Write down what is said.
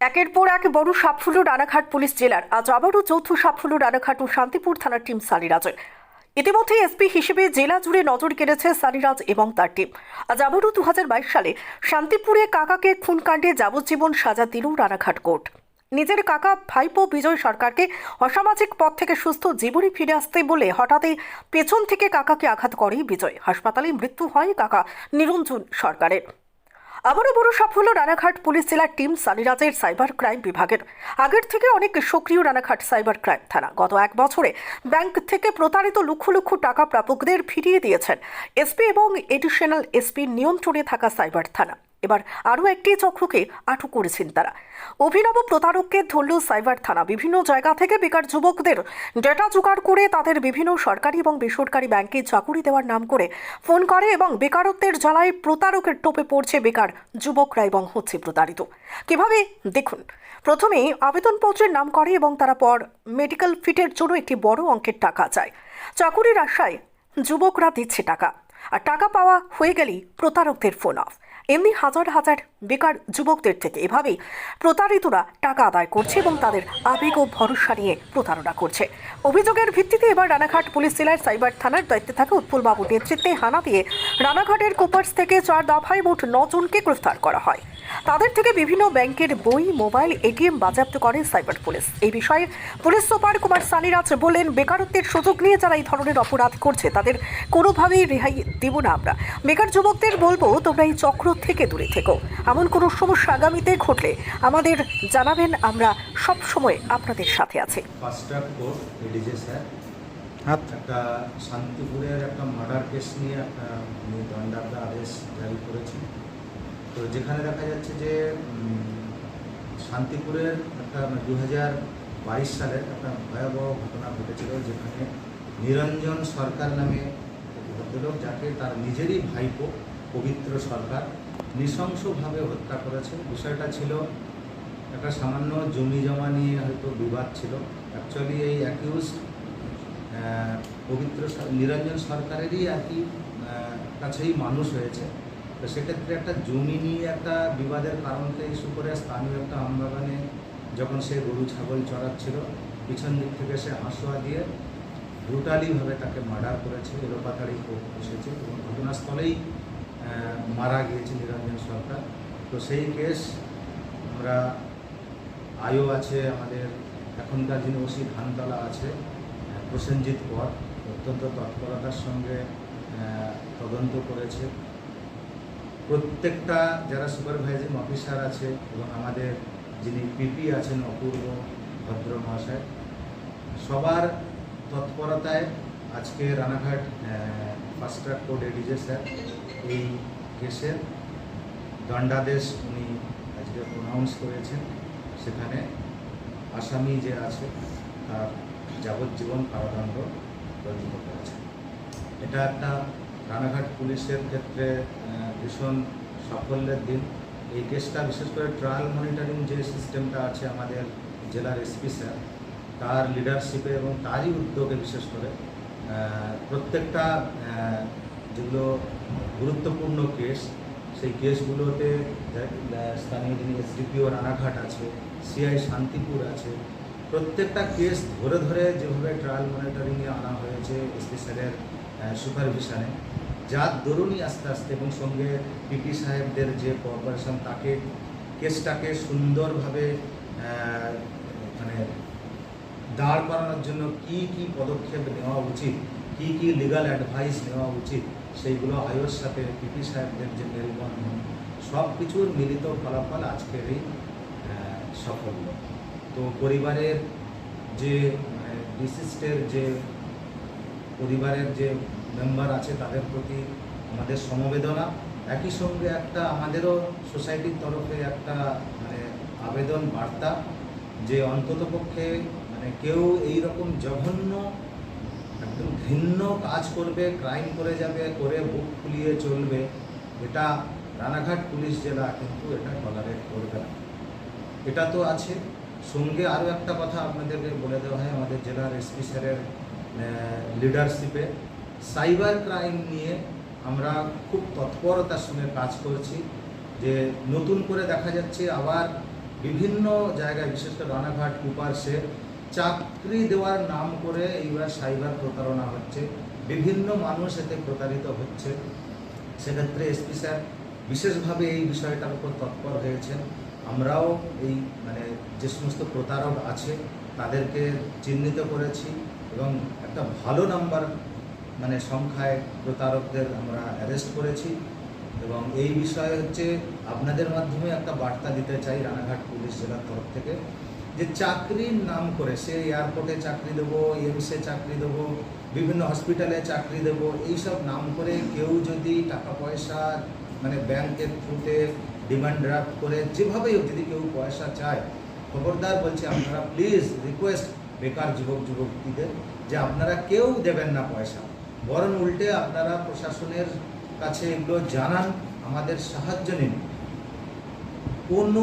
একের পর এক বড় সাফল্য রানাঘাট পুলিশ জেলার। আজ আবারও চৌথ সাফল্য রানাঘাট ও শান্তিপুর থানার টিম সালিরাজের ইতিমধ্যে এসপি হিসেবে জেলা জুড়ে নজর কেড়েছে সালিরাজ এবং তার টিম। আজ আবারও দু সালে শান্তিপুরে কাকাকে খুনকাণ্ডে যাবজ্জীবন সাজা দিল রানাঘাট কোর্ট। নিজের কাকা ভাইপো বিজয় সরকারকে অসামাজিক পথ থেকে সুস্থ জীবনে ফিরে আসতে বলে হঠাৎই পেছন থেকে কাকাকে আঘাত করে বিজয়। হাসপাতালে মৃত্যু হয় কাকা নিরঞ্জন সরকারের। আবারও বড় সাফল্য রানাঘাট পুলিশ জেলার টিম সানিরাজের সাইবার ক্রাইম বিভাগের। আগের থেকে অনেক সক্রিয় রানাঘাট সাইবার ক্রাইম থানা। গত এক বছরে ব্যাংক থেকে প্রতারিত লক্ষ লক্ষ টাকা প্রাপকদের ফিরিয়ে দিয়েছেন। এসপি এবং এডিশনাল এসপির নিয়ন্ত্রণে থাকা সাইবার থানা। এবার আরও একটি চক্রকে আটক করেছেন তারা। অভিনব প্রতারককে ধরল সাইবার থানা। বিভিন্ন জায়গা থেকে বেকার যুবকদের ডেটা জোগাড় করে তাদের বিভিন্ন সরকারি এবং বেসরকারি ব্যাংকে চাকুরি দেওয়ার নাম করে ফোন করে এবং বেকারত্বের জ্বালায় প্রতারকের টোপে পড়ছে বেকার যুবকরা এবং হচ্ছে প্রতারিত। কীভাবে? দেখুন, প্রথমে আবেদনপত্রের নাম করে এবং তারা পর মেডিকেল ফিটের জন্য একটি বড় অঙ্কের টাকা চায়। চাকুরির আশায় যুবকরা দিচ্ছে টাকা। আর টাকা পাওয়া হয়ে গেলেই প্রতারকদের ফোন অফ এমনি হাজার হাজার বেকার যুবকদের থেকে এভাবেই প্রতারিতরা টাকা আদায় করছে এবং তাদের আবেগ ও ভরসা নিয়ে প্রতারণা করছে। অভিযোগের ভিত্তিতে এবার রানাঘাট পুলিশ জেলার সাইবার থানার দায়িত্বে থাকা উৎপল বাবুর নেতৃত্বে হানা দিয়ে রানাঘাটের কোপার্স থেকে চার দফায় মোট নজনকে গ্রেফতার করা হয়। তাদের থেকে বিভিন্ন ব্যাংকের বই মোবাইল এটিএম বাজেয়াপ্ত করে সাইবার পুলিশ। এই বিষয়ে পুলিশ সুপার কুমার সানিরাজ বলেন বেকারত্বের সুযোগ নিয়ে যারা এই ধরনের অপরাধ করছে তাদের কোনোভাবেই রেহাই দেব না আমরা। বেকার যুবকদের বলব তোমরা এই চক্র থেকে দূরে থেকো। এমন কোনো সমস্যা আগামীতে ঘটলে আমাদের জানাবেন আমরা সব সময় আপনাদের সাথে আছি। আচ্ছা একটা শান্তিপুরের একটা মার্ডার কেস নিয়ে একটা উনি দণ্ডাজ্ঞা আদেশ জারি করেছেন তো যেখানে দেখা যাচ্ছে যে শান্তিপুরের একটা দু হাজার বাইশ সালের একটা ভয়াবহ ঘটনা ঘটেছিল যেখানে নিরঞ্জন সরকার নামে ভদ্রলোক যাকে তার নিজেরই ভাইপো পবিত্র সরকার নৃশংসভাবে হত্যা করেছে বিষয়টা ছিল একটা সামান্য জমি জমা নিয়ে হয়তো বিবাদ ছিল। অ্যাকচুয়ালি এই অ্যাকিউজ পবিত্র নিরঞ্জন সরকারেরই একই কাছেই মানুষ হয়েছে। তো সেক্ষেত্রে একটা জমি নিয়ে একটা বিবাদের কারণকে ইস্যু করে স্থানীয় একটা আমবাগানে যখন সে গরু, ছাগল চড়াচ্ছিল, পিছন দিক থেকে সে হাঁসুয়া দিয়ে ব্রুটালিভাবে তাকে মার্ডার করেছে, এলোপাতাড়ি বসেছে এবং ঘটনাস্থলেই মারা গিয়েছে নিরঞ্জন সরকার। তো সেই কেস আমরা আয়ও আছে, আমাদের এখনকার যিনি ওসি ধানতলা আছে প্রসেনজিৎ কর, অত্যন্ত তৎপরতার সঙ্গে তদন্ত করেছে। প্রত্যেকটা যারা সুপারভাইজিং অফিসার আছে এবং আমাদের যিনি পিপি আছেন অপূর্ব ভদ্র মহাশয় সবার তৎপরতায় আজকে Ranaghat fast track court ADJ sir এই কেসের দণ্ডাদেশ উনি আজকে প্রনাউন্স করেছেন। সেখানে আসামি যে আছে, তার যাবজ্জীবন কারাদণ্ড রচিত করেছেন এটা একটা রানাঘাট পুলিশের ক্ষেত্রে ভীষণ সাফল্যের দিন। এই কেসটা বিশেষ করে ট্রায়াল মনিটরিং যে সিস্টেমটা আছে আমাদের জেলার এসপি স্যার, তার লিডারশিপে এবং তারই উদ্যোগে বিশেষ করে প্রত্যেকটা যেগুলো গুরুত্বপূর্ণ কেস, সেই কেসগুলোতে স্থানীয় যিনি এসডিপিও রানাঘাট আছে, সিআই শান্তিপুর আছে, প্রত্যেকটা কেস ধরে ধরে যেভাবে ট্রায়াল মনিটরিংয়ে আনা হয়েছে, এসপি স্যারের সুপারভিশনে যার দরুনই আস্তে আস্তে এবং সঙ্গে পিপি সাহেবদের যে কোঅপারেশন তাকে কেসটাকে সুন্দরভাবে মানে দাঁড় করানোর জন্য কি কি পদক্ষেপ নেওয়া উচিত, কি কি লিগাল অ্যাডভাইস নেওয়া উচিত, সেইগুলো আয়োর সাথে পিপি সাহেবদের যে মেলবন্ধন সব কিছুর মিলিত ফলাফল আজকের এই তো পরিবারের যে ডিসিস্টের যে পরিবারের যে মেম্বার আছে তাদের প্রতি আমাদের সমবেদনা। একই সঙ্গে একটা আমাদেরও সোসাইটির তরফে একটা মানে আবেদন বার্তা যে অন্ততপক্ষে মানে কেউ এই রকম জঘন্য, একদম ঘৃণ্য কাজ করবে ক্রাইম করে যাবে, করে বুক ফুলিয়ে চলবে, এটা রানাঘাট পুলিশ জেলা কিন্তু এটা টলারেট করবে না। এটা তো আছে। সঙ্গে আরও একটা কথা আপনাদেরকে বলে দেওয়া হয়, আমাদের জেলার এসপি স্যারের লিডারশিপে সাইবার ক্রাইম নিয়ে আমরা খুব তৎপরতার সঙ্গে কাজ করছি। যে নতুন করে দেখা যাচ্ছে আবার বিভিন্ন জায়গায়, বিশেষ করে রানাঘাট কুপারসে চাকরি দেওয়ার নাম করে এইবার সাইবার প্রতারণা হচ্ছে। বিভিন্ন মানুষ এতে প্রতারিত হচ্ছে। সেক্ষেত্রে এসপি স্যার বিশেষভাবে এই বিষয়টার উপর তৎপর হয়েছেন। আমরাও এই মানে যে সমস্ত প্রতারক আছে তাদেরকে চিহ্নিত করেছি এবং একটা ভালো নাম্বার মানে সংখ্যায় প্রতারকদের আমরা অ্যারেস্ট করেছি এবং এই বিষয়ে হচ্ছে আপনাদের মাধ্যমে একটা বার্তা দিতে চাই রানাঘাট পুলিশ জেলার তরফ থেকে যে চাকরির নাম করে সে এয়ারপোর্টে চাকরি দেবো এমসে চাকরি দেবো, বিভিন্ন হসপিটালে চাকরি দেবো, এইসব নাম করে কেউ যদি টাকা পয়সা মানে ব্যাংকের থ্রুতে ডিমান্ড ড্রাফট করে যেভাবেই যদি কেউ পয়সা চায় খবরদার বলছি, আপনারা প্লিজ রিকোয়েস্ট বেকার যুবক যুবতীদের যে আপনারা কেউ দেবেন না পয়সা। বরং উল্টে আপনারা প্রশাসনের কাছে এগুলো জানান, আমাদের সাহায্য নিন। কোনো